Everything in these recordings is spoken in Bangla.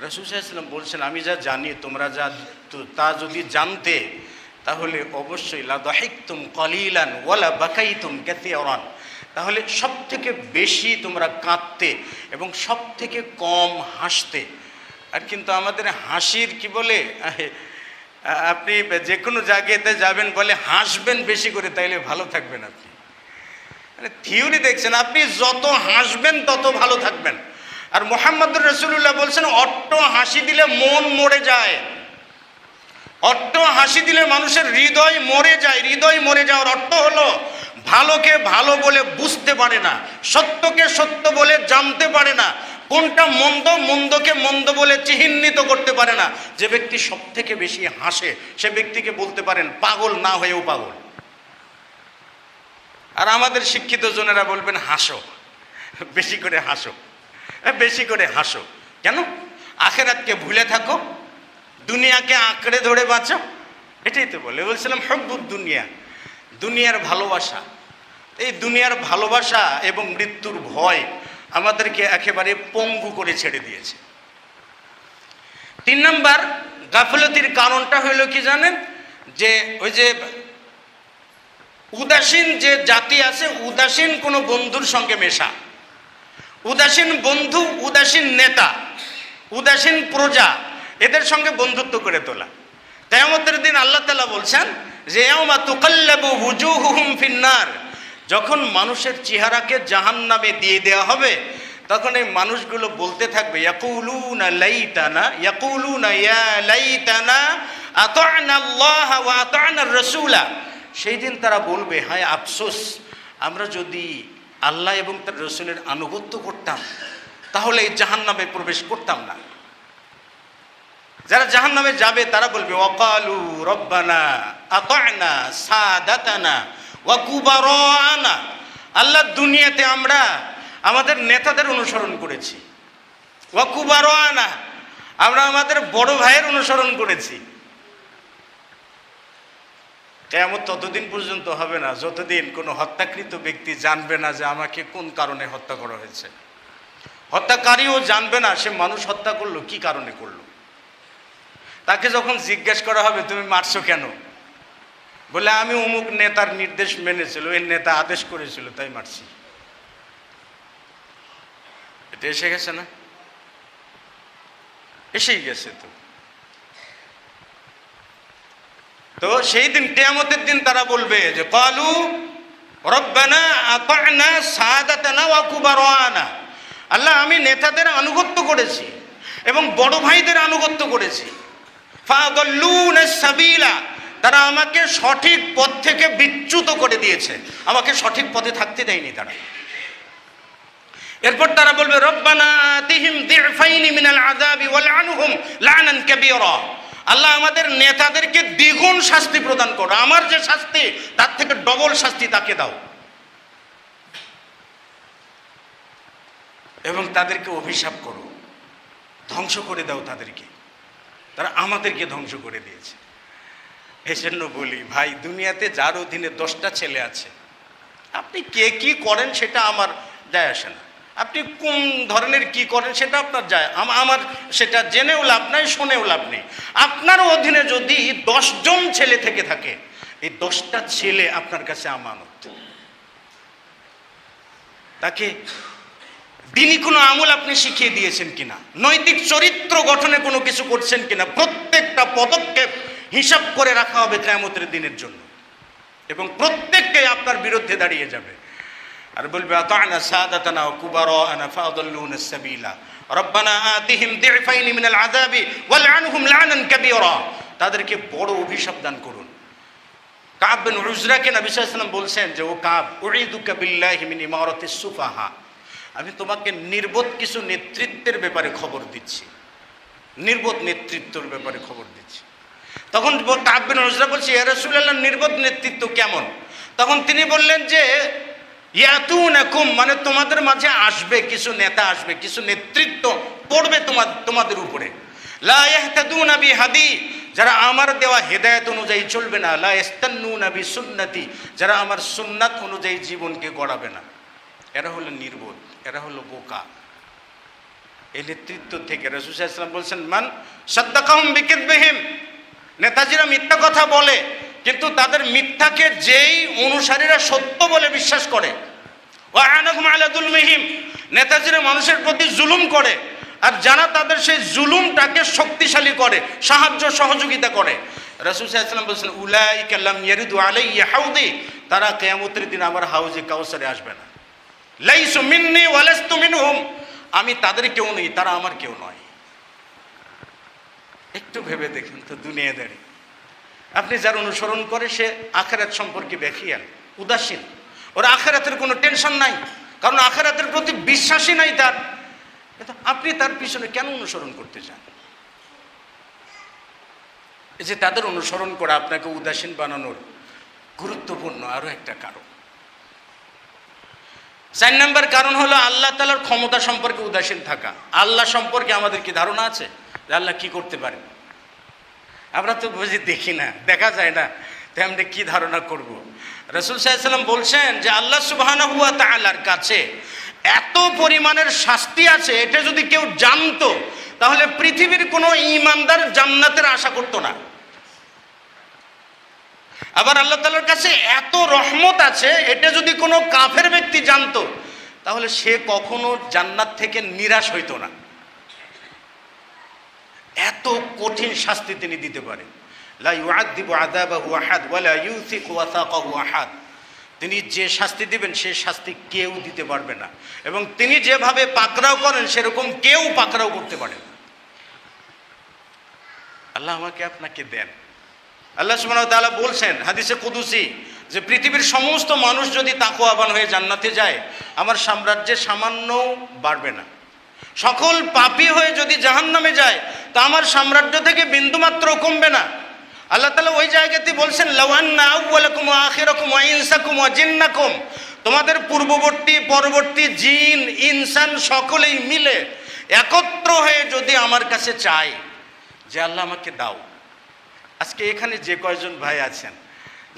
সাহেব বলছেন, আমি যা জানি, তোমরা যা তো- যদি জানতে, তাহলে অবশ্যই লা দাহিকতুম কলিলান ওয়ালা বাকাইতুম কাসীরান। তাহলে সব থেকে বেশি তোমরা কাঁদতে এবং সব থেকে কম হাসতে। আর কিন্তু আমাদের হাসির কি বলে? আপনি যে কোনো জায়গাতে যাবেন বলে হাসবেন বেশি করে, তাইলে ভালো থাকবেন আপনি। মানে থিওরি দেখছেন, আপনি যত হাসবেন, তত ভালো থাকবেন। আর মোহাম্মদুর রসুল্লাহ বলছেন, অট্ট হাসি দিলে মন মরে যায়। অট্ট হাসি দিলে মানুষের হৃদয় মরে যায়, হৃদয় মরে যাওয়ার অর্থ হলো, ভালোকে ভালো বলে বুঝতে পারে না, সত্যকে সত্য বলে জানতে পারে না, কোনটা মন্দ, মন্দকে মন্দ বলে চিহ্নিত করতে পারে না। যে ব্যক্তি সব থেকে বেশি হাসে, সে ব্যক্তিকে বলতে পারেন, পাগল না হয়েও পাগল। আর আমাদের শিক্ষিত জনেরা বলবেন, হাসো। বেশি করে হাসো। বেশি করে হাসো। কেন? আখেরাতকে ভুলে থাকো, দুনিয়াকে আঁকড়ে ধরে বাঁচো এটাই তো বলে। বলছিলাম, হব্বুদ দুনিয়া। দুনিয়ার ভালোবাসা। এই দুনিয়ার ভালোবাসা এবং মৃত্যুর ভয় আমাদেরকে একেবারে পঙ্গু করে ছেড়ে দিয়েছে। তিন নম্বর, গাফলতির কারণটা হইল কি জানেন? যে ওই যে উদাসীন যে জাতি আছে, উদাসীন কোনো বন্ধুর সঙ্গে মেশা। উদাসীন বন্ধু, উদাসীন নেতা, উদাসীন প্রজা, এদের সঙ্গে বন্ধুত্ব করে তোলা। কেয়ামতের দিন আল্লাহ তালা বলছেন যে ফিন্নার। যখন মানুষের চেহারাকে জাহান নামে দিয়ে দেওয়া হবে, তখন এই মানুষগুলো বলতে থাকবে, ইয়াকুলুনা লাইতানা, ইয়াকুলুনা ইয়া লাইতানা, আতা'না ওয়া আতা'না রাসূলা। সেই দিন তারা বলবে, হায় আফসোস, আমরা যদি আল্লাহ এবং তার রসুলের আনুগত্য করতাম, তাহলে এই জাহান নামে প্রবেশ করতাম না। যারা জাহান নামে যাবে, তারা বলবে অকালু রব্বানা আতানা সাদাতানা ওয়া কুবারানা। আল্লাহ দুনিয়াতে আমরা আমাদের নেতাদের অনুসরণ করেছি। ওয়া কুবারানা, আমরা আমাদের বড় ভাইয়ের অনুসরণ করেছি। কেমন ততদিন পর্যন্ত হবে না, যতদিন কোনো হত্যাকৃত ব্যক্তি জানবে না যে আমাকে কোন কারণে হত্যা করা হয়েছে। হত্যাকারীও জানবে না সে মানুষ হত্যা করল, কি কারণে করল। তাকে যখন জিজ্ঞেস করা হবে, তুমি মারছো কেন? বলে, আমি অমুক নেতার নির্দেশ মেনেছিল, ওই নেতা আদেশ করেছিল, তাই মারছি। এটা এসে গেছে না? এসেই গেছে তো। তো সেই দিন কেয়ামতের দিন তারা বলবে যে, কালু রব্বানা আল্লাহ, আমি নেতাদের আনুগত্য করেছি এবং বড় ভাইদের আনুগত্য করেছি। সাবিলা, তারা আমাকে সঠিক পথ থেকে বিচ্যুত করে দিয়েছে। আমাকে সঠিক পথে থাকতে দেয়নি তারা। এরপর তারা বলবে, রব্বানা আতিহিম দিফাইনি মিনাল আযাবি ওয়াল আনহুম লানান কাবীরা। আল্লাহ আমাদের নেতাদেরকে দ্বিগুণ শাস্তি প্রদান করো। আমার যে শাস্তি, তার থেকে ডবল শাস্তি তাকে দাও। এবং তাদেরকে অভিশাপ করো। ধ্বংস করে দাও তাদেরকে। তারা আমাদেরকে ধ্বংস করে দিয়েছে। এই জন্য বলি, ভাই, দুনিয়াতে যার অধীনে দশটা ছেলে আছে, আপনি কে কি করেন সেটা আমার যায় আসে না। আপনি কোন ধরনের কি করেন সেটা আপনার যায় আমার সেটা জেনেও লাভ নাই, শুনেও লাভ নেই। আপনার অধীনে যদি দশজন ছেলে থেকে থাকে, এই দশটা ছেলে আপনার কাছে আমানত। তাকে দিনই কোনো আমল আপনি শিখিয়ে দিয়েছেন কিনা? নৈতিক চরিত্র গঠনে কোনো কিছু করছেন কিনা? প্রত্যেকটা পদক্ষেপ হিসাব করে রাখা হবে কেয়ামতের দিনের জন্য। এবং প্রত্যেককে আপনার বিরুদ্ধে দাঁড়িয়ে যাবে। আর বলবে, আতানা সাদাতানা কুবারানা ফাদাল্লুনা সাবিলা। রব্বানা আতিহিম দিফাইনি মিনাল আযাবি ওয়াল আনহুম লানান কাবীরা। তাদেরকে বড় অভিশাপ দান করুন। কাব বিন উজরাকে নবী ওয়াসাল্লাম বলছেন যে, ও কাব, উঈদুকা বিল্লাহি মিন ইমারাতিস সুফাহা। আমি তোমাকে নির্বোধ কিছু নেতৃত্বের ব্যাপারে খবর দিচ্ছি। নির্বোধ নেতৃত্বের ব্যাপারে খবর দিচ্ছি। তখন কাব বিন উজরা বলছে, ইয়া রাসূলুল্লাহ, নির্বোধ নেতৃত্ব কেমন? তখন তিনি বললেন যে ইয়াতুনাকুম মানে তোমাদের মাঝে আসবে, কিছু নেতা আসবে, কিছু নেতৃত্ব পড়বে তোমার তোমাদের উপরে। লা ইয়াহতাদুনা বিহাদি, যারা আমার দেওয়া হেদায়েত অনুযায়ী চলবে না, লা ইস্তান্নুনা বিসুন্নতি, যারা আমার সুন্নাত অনুযায়ী জীবনকে গড়াবে না। এরা হলো নির্বোধ, এরা হলো বোকা। এই নেতৃত্ব থেকে রসুল ইসলাম বলছেন, মান সদ্দাকাহম বিকিদবিহিম নেতাজিরা মিথ্যা কথা বলে। কিন্তু তাদের মিথ্যাকে যেই অনুসারীরা সত্য বলে বিশ্বাস করে। ও আনকুম আলাদুল মিহিম নেতাজিরা মানুষের প্রতি জুলুম করে আর যারা তাদের সেই জুলুমটাকে শক্তিশালী করে, সাহায্য, সহযোগিতা করে। রসুল সাল্লাম বলছেন উলাই কাল্লাম ইয়ারিদু আলাই হাউদি। তারা কেয়ামতের দিন আমার হাউজে কাউসারে আসবে না। লাইসু মিন্নি ওয়ালাস্তু মিনহুম। আমি তাদের কেউ নেই, তারা আমার কেউ নয়। একটু ভেবে দেখুন তো দুনিয়াদারি। আপনি যার অনুসরণ করে, সে আখেরাত সম্পর্কে বেখিয়াল উদাসীন। ওর আখেরাতের কোনো টেনশন নাই, কারণ আখেরাতের প্রতি বিশ্বাসই নাই তার। আপনি তার পিছনে কেন অনুসরণ করতে চান? এই যে তাদের অনুসরণ করা আপনাকে উদাসীন বানানোর গুরুত্বপূর্ণ আরও একটা কারণ। চার নম্বর কারণ হলো আল্লাহ তালার ক্ষমতা সম্পর্কে উদাসীন থাকা। আল্লাহ সম্পর্কে আমাদের কি ধারণা আছে? যে আল্লাহ কি করতে পারেন? আমরা তো বুঝি দেখি না, দেখা যায় না। তাই আমরা কি ধারণা করব? রসুল সাহেব বলছেন যে আল্লাহ সুবাহানা হুয়া তালার কাছে এত পরিমাণের শাস্তি আছে, এটা যদি কেউ জানতো, তাহলে পৃথিবীর কোনো ইমানদার জান্নাতের আশা করতো না। আবার আল্লাহ তালার কাছে এত রহমত আছে, এটা যদি কোনো কাফের ব্যক্তি জানতো, তাহলে সে কখনো জান্নাত থেকে নিরাশ হইতো না। এত কঠিন শাস্তি তিনি দিতে পারেন। তিনি যে শাস্তি দিবেন, সে শাস্তি কেউ দিতে পারবে না। এবং তিনি যেভাবে পাকড়াও করেন, সেরকম কেউ পাকড়াও করতে পারে না। আল্লাহ আমাকে আপনাকে দেন। আল্লাহ ওয়া বলছেন, হাদিসে কুদুসি, যে পৃথিবীর সমস্ত মানুষ যদি তাকওয়াবান হয়ে জান্নাতে যায়, আমার সাম্রাজ্যে সামান্য বাড়বে না। সকল পাপী হয়ে যদি জাহান্নামে যায়, তা আমার সাম্রাজ্য থেকে বিন্দুমাত্র কমবে না। আল্লাহ তালা ওই জায়গাতে বলছেন লওয়ান্না তোমাদের পূর্ববর্তী, পরবর্তী জিন, ইনসান সকলেই মিলে একত্র হয়ে যদি আমার কাছে চায়, যে আল্লাহ আমাকে দাও। আজকে এখানে যে কয়জন ভাই আছেন,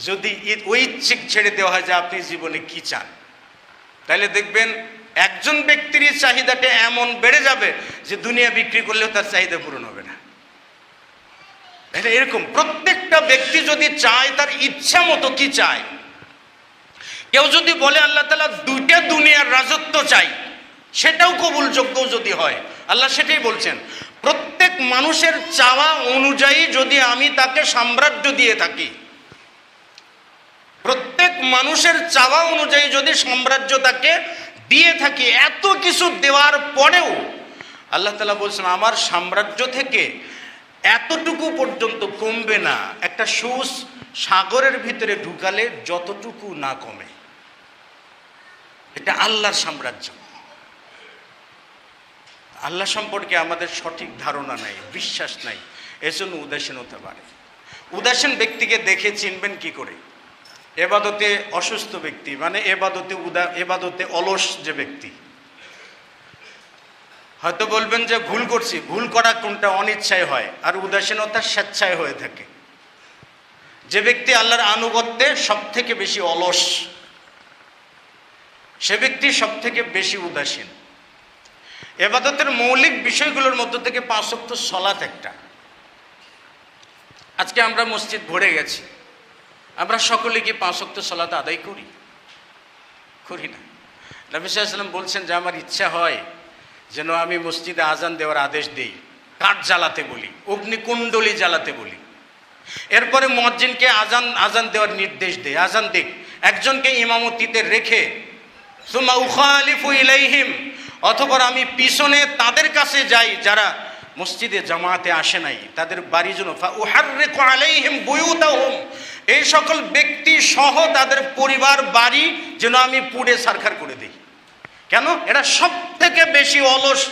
যদি ঐচ্ছিক ছেড়ে দেওয়া হয় যে আপনি জীবনে কি চান তাহলে দেখবেন একজন ব্যক্তির চাহিদাটা এমন বেড়ে যাবে যে দুনিয়া বিক্রি করলেও তার চাহিদা পূরণ হবে না। এরকম প্রত্যেকটা ব্যক্তি যদি চায়, তার ইচ্ছা মতো কি চায়? কেউ যদি বলে, আল্লাহ তালা দুইটা দুনিয়ার রাজত্ব চাই সেটাও কবুলযোগ্য যদি হয়, আল্লাহ সেটাই বলছেন। প্রত্যেক মানুষের চাওয়া অনুযায়ী যদি আমি তাকে সাম্রাজ্য দিয়ে থাকি প্রত্যেক মানুষের চাওয়া অনুযায়ী যদি সাম্রাজ্য তাকে দিয়ে থাকি, এত কিছু দেওয়ার পরেও আল্লাহ তালা বলছেন, আমার সাম্রাজ্য থেকে এতটুকু পর্যন্ত কমবে না। একটা সুস সাগরের ভিতরে ঢুকালে যতটুকু না কমে। এটা আল্লাহর সাম্রাজ্য। আল্লাহ সম্পর্কে আমাদের সঠিক ধারণা নাই, বিশ্বাস নাই। এজন্য উদাসীন হতে পারে উদাসীন ব্যক্তিকে দেখে চিনবেন কি করে? এবাদতে অসুস্থ ব্যক্তি মানে এবাদতে উদা এবাদতে অলস যে ব্যক্তি। হয়তো বলবেন যে ভুল করছি, ভুল করা কোনটা অনিচ্ছায় হয়, আর উদাসীনতা স্বেচ্ছায় হয়ে থাকে। যে ব্যক্তি আল্লাহর আনুগত্যে সব থেকে বেশি অলস, সে ব্যক্তি সব থেকে বেশি উদাসীন। এবাদতের মৌলিক বিষয়গুলোর মধ্য থেকে পাঁচ পাঁচক্ত সলাৎ একটা। আজকে আমরা মসজিদ ভরে গেছি। আমরা সকলে কি পাঁচক্ত সলাৎ আদায় করি। করি না। নবী সাল্লাম বলছেন, যে আমার ইচ্ছা হয় যেন আমি মসজিদে আজান দেওয়ার আদেশ দেই, কাঠ জ্বালাতে বলি, অগ্নিকুণ্ডলী জ্বালাতে বলি। এরপরে মজ্জিনকে আজান আজান দেওয়ার নির্দেশ দেয় আজান দিক একজনকে ইমামতিতে রেখে সুমা উখালিফু ইলাইহিম অথবা আমি পিছনে তাদের কাছে যাই, যারা মসজিদে জামাতে আসে নাই, তাদের বাড়ি জন্য এই সকল ব্যক্তি সহ তাদের পরিবার, বাড়ি যেন আমি পুড়ে সারখার করে দিই। কেন? এরা সব থেকে বেশি অলস।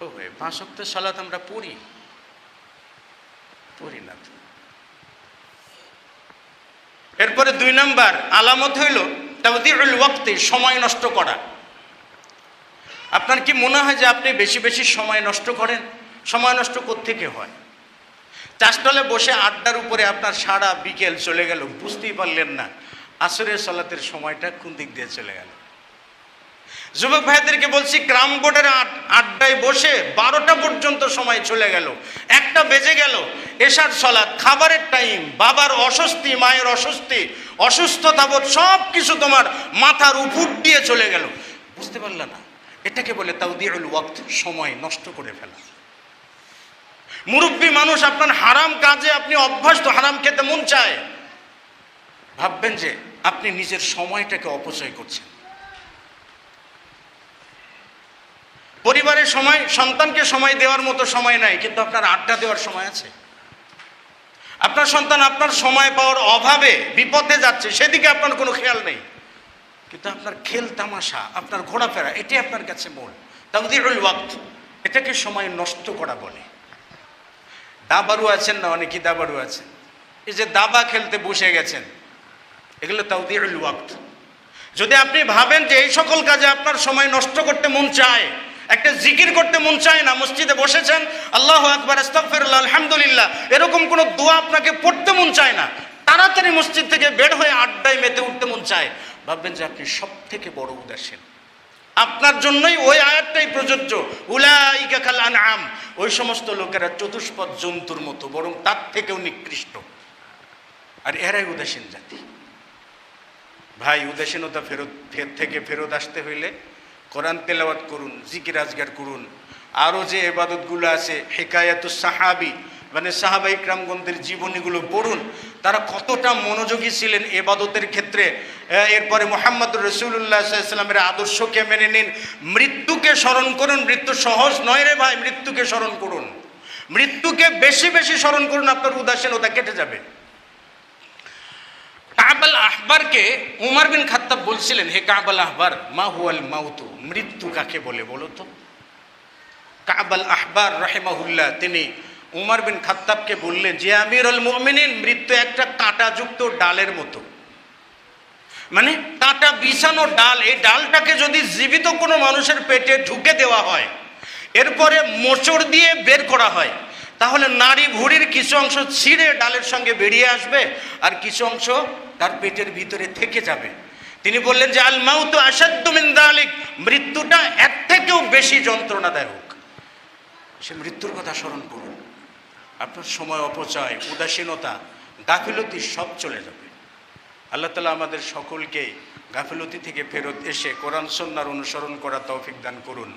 ও পাঁচ সপ্তাহ সালাত আমরা পড়ি। পড়ি না এরপরে দুই নম্বর, আলামত হইল তাওদিউল ওয়াক্তে, সময় নষ্ট করা। আপনার কি মনে হয় যে আপনি বেশি বেশি সময় নষ্ট করেন? সময় নষ্ট থেকে হয়? চাষটলে বসে আড্ডার উপরে আপনার সারা বিকেল চলে গেল, বুঝতেই পারলেন না। আসরের সলাতের সময়টা কোন দিক দিয়ে চলে গেল? যুবক ভাইদেরকে বলছি ক্রাম বোর্ডের আড্ডায় বসে বারোটা পর্যন্ত সময় চলে গেল, একটা বেজে গেল, এসার সলাৎ খাবারের টাইম, বাবার অস্বস্তি, মায়ের অস্বস্তি, অসুস্থতা বোধ, সব কিছু তোমার মাথার উপর দিয়ে চলে গেল। বুঝতে পারলে না? এটাকে বলে তাউদিউল ওয়াক্ত, সময় নষ্ট করে ফেলা। মুরব্বী মানুষ আপনার হারাম কাজে আপনি অভ্যস্ত, হারাম খেতে মন চায়। ভাববেন যে আপনি নিজের সময়টাকে অপচয় করছেন। পরিবারের সময়, সন্তানকে সময় দেওয়ার মতো সময় নাই, কিন্তু আপনার আড্ডা দেওয়ার সময় আছে। আপনার সন্তান আপনার সময় পাওয়ার অভাবে, বিপদে যাচ্ছে, সেদিকে আপনার কোনো খেয়াল নেই। কিন্তু আপনার খেল তামাশা, আপনার ঘোরাফেরা এটি আপনার কাছে মূল। তাকদিরুল ওয়াক্ত, এটাকে সময় নষ্ট করা বলে। দাবারু আছেন না? অনেকেই দাবারু আছেন। এই যে দাবা খেলতে বসে গেছেন, এগুলো তাওদিউল ওয়াক্ত। যদি আপনি ভাবেন যে এই সকল কাজে আপনার সময় নষ্ট করতে মন চায়, একটা জিকির করতে মন চায় না, মসজিদে বসেছেন, আল্লাহ আকবর, আস্তাগফিরুল্লাহ, আলহামদুলিল্লাহ, এরকম কোনো দোয়া আপনাকে পড়তে মন চায় না, তাড়াতাড়ি মসজিদ থেকে বের হয়ে আড্ডায় মেতে উঠতে মন চায়, ভাববেন যে আপনি সব থেকে বড় উদাসীন। আপনার জন্যই ওই আয়াতটাই প্রযোজ্য। উলাইকা আনআম। ওই সমস্ত লোকেরা চতুষ্পদ জন্তুর মতো, বরং তার থেকেও নিকৃষ্ট। আর এরাই উদাসীন জাতি। ভাই, উদাসীনতা ফেরত, ফের থেকে ফেরত আসতে হইলে কোরআন তেলাওয়াত করুন, জিকির আজগার করুন। আরও যে এবাদতগুলো আছে হেকায়াত সাহাবি মানে সাহাবাই ইকরামগণদের জীবনীগুলো পড়ুন, তারা কতটা মনোযোগী ছিলেন এবাদতের ক্ষেত্রে। এরপরে মোহাম্মদ রসুল্লাহ সাল্লামের আদর্শকে মেনে নিন, মৃত্যুকে স্মরণ করুন। মৃত্যু সহজ নয় রে ভাই, মৃত্যুকে স্মরণ করুন। মৃত্যুকে বেশি বেশি স্মরণ করুন, আপনার উদাসীনতা কেটে যাবে। কাবাল আহবারকে উমার বিন খাত্তাব বলছিলেন, হে কাবাল আহবার, মা হুয়াল মাউতু মৃত্যু কাকে বলে বলো তো? কাবাল আহবার রাহেমাহুল্লাহ, তিনি উমার বিন খাত্তাবকে বললেন যে আমিরুল মুমিনিন, মৃত্যু একটা কাঁটাযুক্ত ডালের মতো। মানে কাঁটা বিছানো ডাল, এই ডালটাকে যদি জীবিত কোনো মানুষের পেটে ঢুকে দেওয়া হয়, এরপরে মোচড় দিয়ে বের করা হয়, তাহলে নারী ভুড়ির কিছু অংশ ছিঁড়ে ডালের সঙ্গে বেরিয়ে আসবে আর কিছু অংশ তার পেটের ভিতরে থেকে যাবে। তিনি বললেন যে, আল মাউতু আসাদ্দু মিন দালিক, মৃত্যুটা এর থেকেও বেশি যন্ত্রণাদায়ক। সে মৃত্যুর কথা স্মরণ করুন। আপনার সময় অপচয়, উদাসীনতা, গাফিলতি সব চলে যাবে। আল্লাহ তালা আমাদের সকলকে গাফিলতি থেকে ফেরত এসে কোরআন সন্ন্যার অনুসরণ করা তৌফিক দান করুন।